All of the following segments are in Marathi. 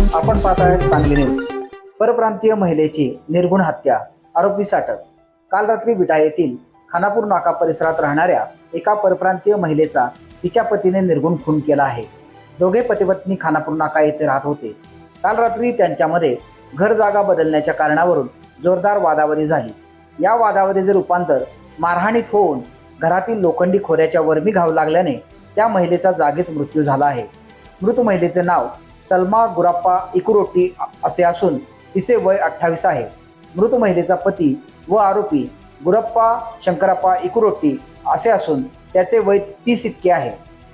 पाहताय सांगली न्यूज. परप्रांतीय महिलेची निर्गुण हत्या आरोपी अटक काल रात्री विटा येथील खानापूर नाका परिसरात राहणाऱ्या एका परप्रांतीय महिलेचा तिच्या पतीने निर्गुण खून केला आहे. दोघे पतीपत्नी खानापूर नाका येथे राहत होते. काल रात्री त्यांच्यामध्ये घर जागा बदलण्याच्या कारणावरून जोरदार वादावादी झाली. या वादावादीचे रूपांतर मारहाणीत होऊन घरातील लोखंडी खोऱ्याच्या वरमी घाव लागल्याने त्या महिलेचा जागीच मृत्यू झाला आहे. मृत महिलेचे नाव सलमा गुराप्पा इकुरोटी असे असून तिचे वय अठ्ठावीस आहे. मृत महिलेचा पती व आरोपी गुरप्पा शंकरप्पा इकुरोटी असे असून त्याचे वय तीस इतके आहे.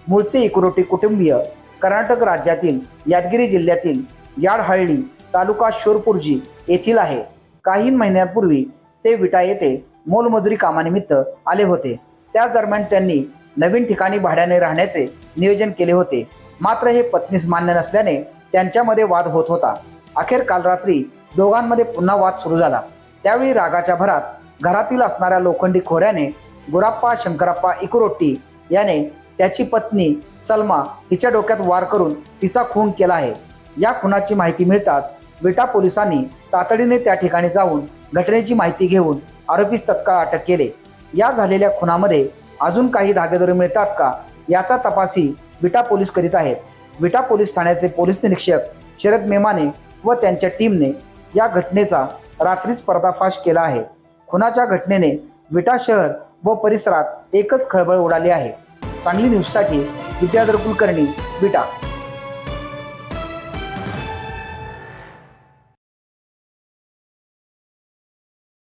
मूळचे इकुरोटी कुटुंबीय कर्नाटक राज्यातील यादगिरी जिल्ह्यातील याडहळ्ळी तालुका शोरपुर्जी येथील आहे. काही महिन्यांपूर्वी ते विटा येथे मोलमजुरी कामानिमित्त आले होते. त्याच दरम्यान त्यांनी नवीन ठिकाणी भाड्याने राहण्याचे नियोजन केले होते. मात्र हे पत्नीस मान्य नसल्याने त्यांच्यामध्ये वाद होत होता. अखेर काल रात्री दोघांमध्ये पुन्हा वाद सुरू झाला. त्यावेळी रागाच्या भरात घरातील असणाऱ्या लोखंडी खोऱ्याने गुराप्पा शंकरप्पा इकुरोट्टी याने त्याची पत्नी सलमा हिच्या डोक्यात वार करून तिचा खून केला आहे. या खुनाची माहिती मिळताच विटा पोलिसांनी तातडीने त्या ठिकाणी जाऊन घटनेची माहिती घेऊन आरोपीस तत्काळ अटक केले. या झालेल्या खुनामध्ये अजून काही धागेदोरे मिळतात का याचा तपासही विटा पोलीस करीत आहेत. विटा पोलीस ठाण्याचे पोलीस निरीक्षक शरद मेमाने व त्यांच्या टीमने या घटनेचा रात्रीच पर्दाफाश केला आहे. खुनाच्या घटनेने विटा शहर व परिसरात एकच खळबळ उडाली आहे. सांगली न्यूजसाठी विद्याधर कुलकर्णी विटा.